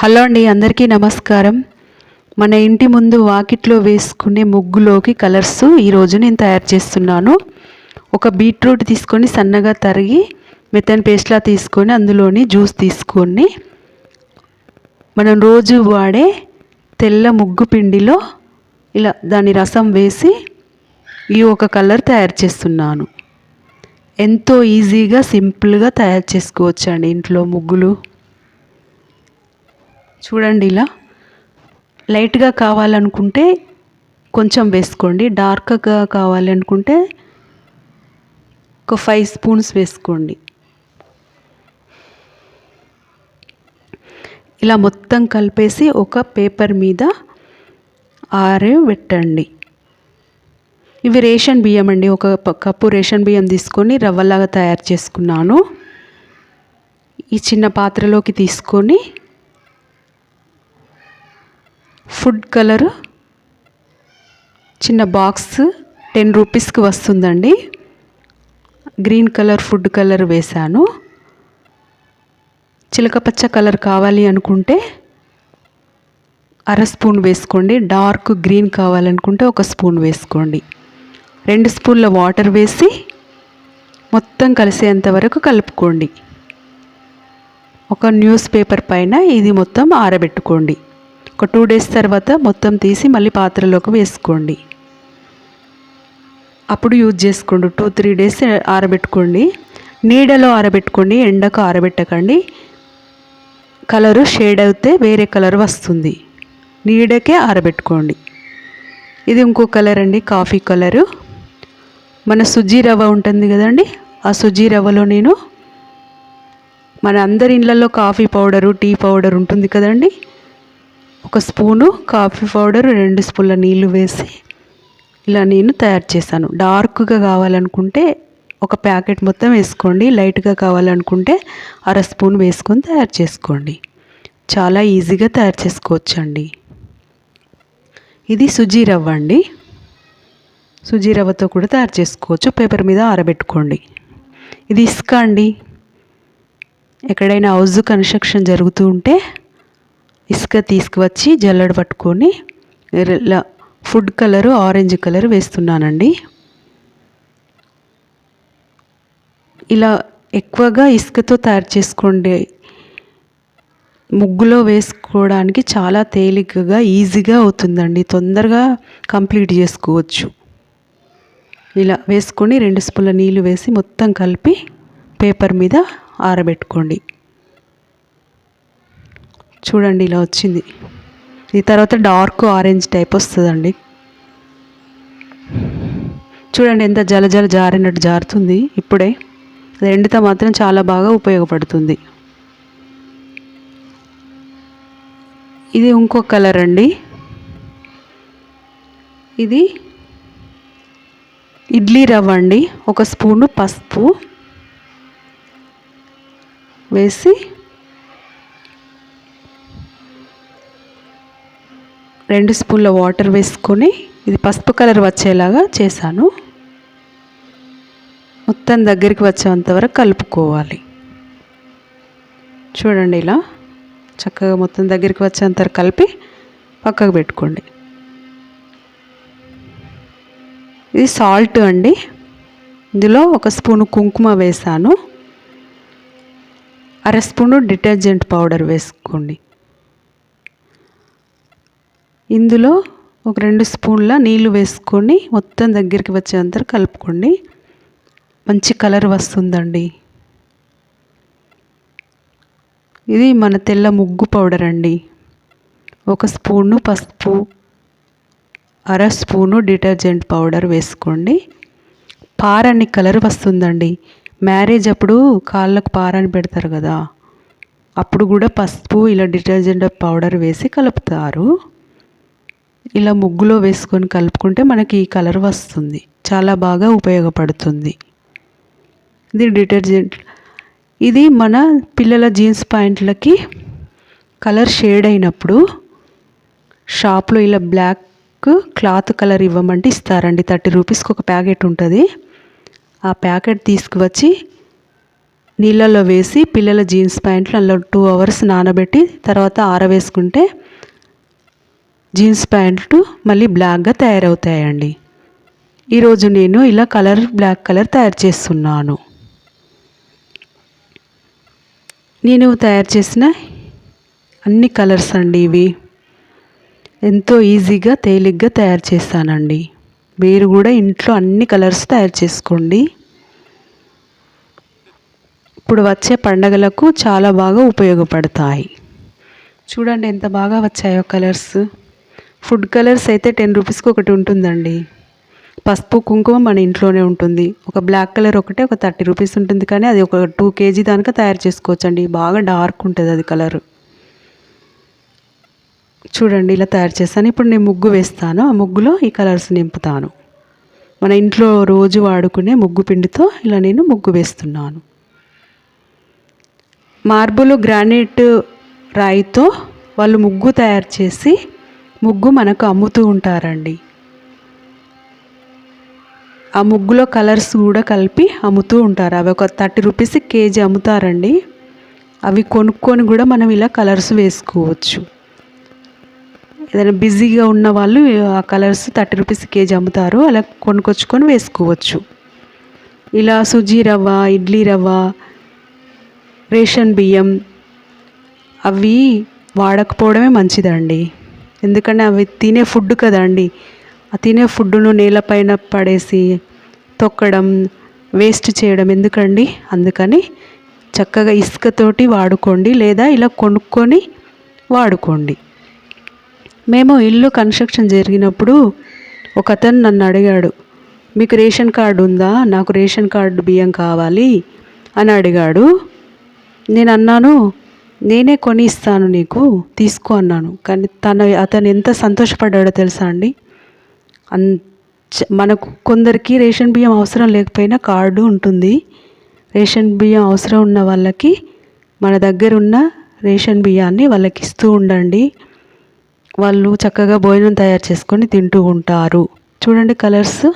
Hello అండి అందరికీ నమస్కారం. మన ఇంటి ముందు వాకిట్లో వేసుకునే ముగ్గులోకి కలర్స్ ఈరోజు నేను తయారు చేస్తున్నాను. ఒక బీట్రూట్ తీసుకొని సన్నగా తరిగి మెత్తని పేస్ట్లా తీసుకొని అందులోని జ్యూస్ తీసుకొని మనం రోజు వాడే తెల్ల ముగ్గు పిండిలో ఇలా దాని రసం వేసి ఈ ఒక కలర్ తయారు చేస్తున్నాను. ఎంతో ఈజీగా సింపుల్గా తయారు చేసుకోవచ్చండి ఇంట్లో ముగ్గులు. చూడండి ఇలా. లైట్గా కావాలనుకుంటే కొంచెం వేసుకోండి. డార్క్గా కావాలనుకుంటే ఒక ఫైవ్ స్పూన్స్ వేసుకోండి. ఇలా మొత్తం కలిపేసి ఒక పేపర్ మీద ఆరే పెట్టండి. ఇవి రేషన్ బియ్యం అండి. ఒక ప- కప్పు రేషన్ బియ్యం తీసుకొని రవ్వలాగా తయారు చేసుకున్నాను. ఈ చిన్న పాత్రలోకి తీసుకొని ఫుడ్ కలర్ చిన్న బాక్స్ టెన్ రూపీస్కి వస్తుందండి. గ్రీన్ కలర్ ఫుడ్ కలర్ వేశాను. చిలకపచ్చ కలర్ కావాలి అనుకుంటే అర స్పూన్ వేసుకోండి. డార్క్ గ్రీన్ కావాలనుకుంటే ఒక స్పూన్ వేసుకోండి. రెండు స్పూన్ల వాటర్ వేసి మొత్తం కలిసేంత వరకు కలుపుకోండి. ఒక న్యూస్ పేపర్ పైన ఇది మొత్తం ఆరబెట్టుకోండి. ఒక టూ డేస్ తర్వాత మొత్తం తీసి మళ్ళీ పాత్రలోకి వేసుకోండి. అప్పుడు యూజ్ చేసుకోండి. టూ త్రీ డేస్ ఆరబెట్టుకోండి. నీడలో ఆరబెట్టుకోండి. ఎండకు ఆరబెట్టకండి. కలరు షేడ్ అయితే వేరే కలర్ వస్తుంది. నీడకే ఆరబెట్టుకోండి. ఇది ఇంకో కలర్ అండి. Coffee colour. మన సుజీ రవ్వ ఉంటుంది కదండి. ఆ సుజీ రవ్వలో నేను మన అందరి ఇళ్ళల్లో కాఫీ పౌడరు టీ పౌడర్ ఉంటుంది కదండి. ఒక స్పూను కాఫీ పౌడర్ రెండు స్పూన్ల నీళ్ళు వేసి ఇలా నేను తయారు చేశాను. డార్క్గా కావాలనుకుంటే ఒక ప్యాకెట్ మొత్తం వేసుకోండి. లైట్గా కావాలనుకుంటే అర స్పూన్ వేసుకొని తయారు చేసుకోండి. చాలా ఈజీగా తయారు చేసుకోవచ్చండి. ఇది సుజీ రవ్వ అండి. సుజీ రవ్వతో కూడా తయారు చేసుకోవచ్చు. పేపర్ మీద ఆరబెట్టుకోండి. ఇది ఇసుక అండి. ఎక్కడైనా హౌస్ కన్స్ట్రక్షన్ జరుగుతూ ఉంటే ఇసుక తీసుకువచ్చి జల్లెడ పట్టుకొని ఫుడ్ కలరు ఆరెంజ్ కలర్ వేస్తున్నానండి. ఇలా ఎక్కువగా ఇసుకతో తయారు చేసుకోండి ముగ్గులో వేసుకోవడానికి చాలా తేలికగా ఈజీగా అవుతుందండి. తొందరగా కంప్లీట్ చేసుకోవచ్చు. ఇలా వేసుకొని రెండు స్పూన్ల నీళ్ళు వేసి మొత్తం కలిపి పేపర్ మీద ఆరబెట్టుకోండి. చూడండి ఇలా వచ్చింది. ఈ తర్వాత డార్క్ ఆరెంజ్ టైప్ వస్తుందండి. చూడండి ఎంత జల జల జారినట్టు జారుతుంది. ఇప్పుడే అది ఎండితే మాత్రం చాలా బాగా ఉపయోగపడుతుంది. ఇది ఇంకో కలర్ అండి. ఇది ఇడ్లీ రవ్వ అండి. ఒక స్పూను పసుపు వేసి రెండు స్పూన్ల వాటర్ వేసుకొని ఇది పసుపు కలర్ వచ్చేలాగా చేశాను. మొత్తం దగ్గరికి వచ్చేంత వరకు కలుపుకోవాలి. చూడండి ఇలా చక్కగా మొత్తం దగ్గరికి వచ్చేంత వరకు కలిపి పక్కకు పెట్టుకోండి. ఇది సాల్ట్ అండి. ఇందులో ఒక స్పూను కుంకుమ వేసాను అర స్పూను డిటర్జెంట్ పౌడర్ వేసుకోండి. ఇందులో ఒక రెండు స్పూన్ల నీళ్ళు వేసుకొని మొత్తం దగ్గరికి వచ్చేంత కలుపుకోండి. మంచి కలర్ వస్తుందండి. ఇది మన తెల్ల ముగ్గు పౌడర్ అండి. ఒక స్పూను పసుపు అర స్పూను డిటర్జెంట్ పౌడర్ వేసుకోండి. పారని కలర్ వస్తుందండి. మ్యారేజ్ అప్పుడు కాళ్ళకు పారని పెడతారు కదా. అప్పుడు కూడా పసుపు ఇలా డిటర్జెంట్ పౌడర్ వేసి కలుపుతారు. ఇలా ముగ్గులో వేసుకొని కలుపుకుంటే మనకి ఈ కలర్ వస్తుంది. చాలా బాగా ఉపయోగపడుతుంది. ఇది డిటర్జెంట్. ఇది మన పిల్లల జీన్స్ ప్యాంట్లకి కలర్ షేడ్ అయినప్పుడు షాప్లో ఇలా బ్లాక్ క్లాత్ కలర్ ఇవ్వమంటే ఇస్తారండి. థర్టీ రూపీస్కి ఒక ప్యాకెట్ ఉంటుంది. ఆ ప్యాకెట్ తీసుకువచ్చి నీళ్ళల్లో వేసి పిల్లల జీన్స్ ప్యాంట్లు అందులో టూ అవర్స్ నానబెట్టి తర్వాత ఆరవేసుకుంటే జీన్స్ ప్యాంట్లు మళ్ళీ బ్లాక్గా తయారవుతాయండి. ఈరోజు నేను ఇలా కలర్ బ్లాక్ కలర్ తయారు చేస్తున్నాను. నేను తయారు చేసిన అన్ని కలర్స్ అండి ఇవి. ఎంతో ఈజీగా తేలిగ్గా తయారు చేస్తానండి. మీరు కూడా ఇంట్లో అన్ని కలర్స్ తయారు చేసుకోండి. ఇప్పుడు వచ్చే పండగలకు చాలా బాగా ఉపయోగపడతాయి. చూడండి ఎంత బాగా వచ్చాయో కలర్స్. ఫుడ్ కలర్స్ అయితే టెన్ రూపీస్కి ఒకటి ఉంటుందండి. పసుపు కుంకుమ మన ఇంట్లోనే ఉంటుంది. ఒక బ్లాక్ కలర్ ఒకటే ఒక థర్టీ రూపీస్ ఉంటుంది. కానీ అది ఒక టూ కేజీ దానిక తయారు చేసుకోవచ్చండి. బాగా డార్క్ ఉంటుంది అది కలర్. చూడండి ఇలా తయారు చేస్తాను. ఇప్పుడు నేను ముగ్గు వేస్తాను. ఆ ముగ్గులో ఈ కలర్స్ నింపుతాను. మన ఇంట్లో రోజు వాడుకునే ముగ్గు పిండితో ఇలా నేను ముగ్గు వేస్తున్నాను. మార్బుల్ గ్రానైట్ రాయితో వాళ్ళు ముగ్గు తయారు చేసి ముగ్గు మనకు అమ్ముతూ ఉంటారండి. ఆ ముగ్గులో కలర్స్ కూడా కలిపి అమ్ముతూ ఉంటారు. అవి ఒక థర్టీ రూపీస్ కేజీ అమ్ముతారండి. అవి కొనుక్కొని కూడా మనం ఇలా కలర్స్ వేసుకోవచ్చు. ఏదైనా బిజీగా ఉన్న వాళ్ళు ఆ కలర్స్ థర్టీ రూపీస్ కేజీ అమ్ముతారు. అలా కొనుకొచ్చుకొని వేసుకోవచ్చు. ఇలా సుజీ రవ్వ ఇడ్లీ రవ్వ రేషన్ బియ్యం అవి వాడకపోవడమే మంచిదండి. ఎందుకంటే అవి తినే ఫుడ్ కదండి. ఆ తినే ఫుడ్డును నేలపైన పడేసి తొక్కడం వేస్ట్ చేయడం ఎందుకండి? అందుకని చక్కగా ఇసుకతోటి వాడుకోండి లేదా ఇలా కొనుక్కొని వాడుకోండి. మేము ఇల్లు కన్స్ట్రక్షన్ జరిగినప్పుడు ఒక అతను నన్ను అడిగాడు మీకు రేషన్ కార్డు ఉందా? నాకు రేషన్ కార్డు బియ్యం కావాలి అని అడిగాడు. నేను అన్నాను నేనే కొని ఇస్తాను నీకు తీసుకో అన్నాను. కానీ తన అతను ఎంత సంతోషపడ్డాడో తెలుసా అండి? అన్ మనకు కొందరికి రేషన్ బియ్యం అవసరం లేకపోయినా కార్డు ఉంటుంది. రేషన్ బియ్యం అవసరం ఉన్న వాళ్ళకి మన దగ్గర ఉన్న రేషన్ బియ్యాన్ని వాళ్ళకి ఇస్తూ ఉండండి. వాళ్ళు చక్కగా భోజనం తయారు చేసుకొని తింటూ ఉంటారు. చూడండి కలర్స్.